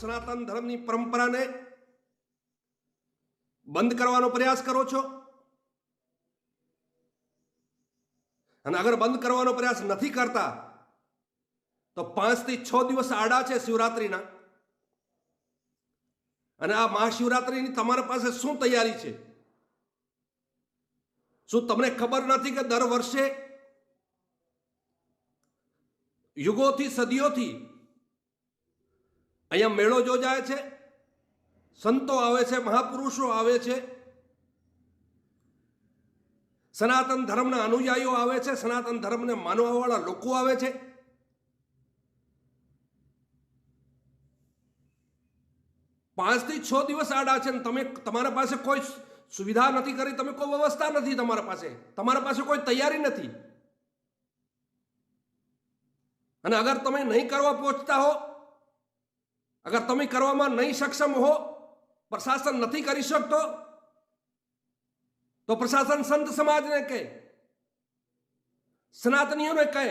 સનાતન ધર્મની પરંપરાને બંધ કરવાનો પ્રયાસ કરો છો? અને અગર બંધ કરવાનો પ્રયાસ નથી કરતા, તો પાંચથી છ દિવસ આડા છે શિવરાત્રિના. અને આ મહાશિવરાત્રિની તમારા પાસે શું તૈયારી છે? શું તમને ખબર નથી કે દર વર્ષે યુગોથી સદીઓથી અહીંયા મેળો યોજાય છે, સંતો આવે છે, મહાપુરુષો આવે છે, સનાતન ધર્મના અનુયાયીઓ આવે છે, સનાતન ધર્મને માનવાવાળા લોકો આવે છે. પાંચથી છ દિવસ આડા છે ને તમે તમારા પાસે કોઈ સુવિધા નથી કરી, તમે કોઈ વ્યવસ્થા નથી તમારા પાસે તમારા પાસે કોઈ તૈયારી નથી. અને અગર તમે નહીં કરવા પહોંચતા હો અગર તમે કરવામાં નહીં સક્ષમ હો પ્રશાસન નથી કરી શકતો તો પ્રશાસન સંત સમાજને કહે સનાતનીઓને કહે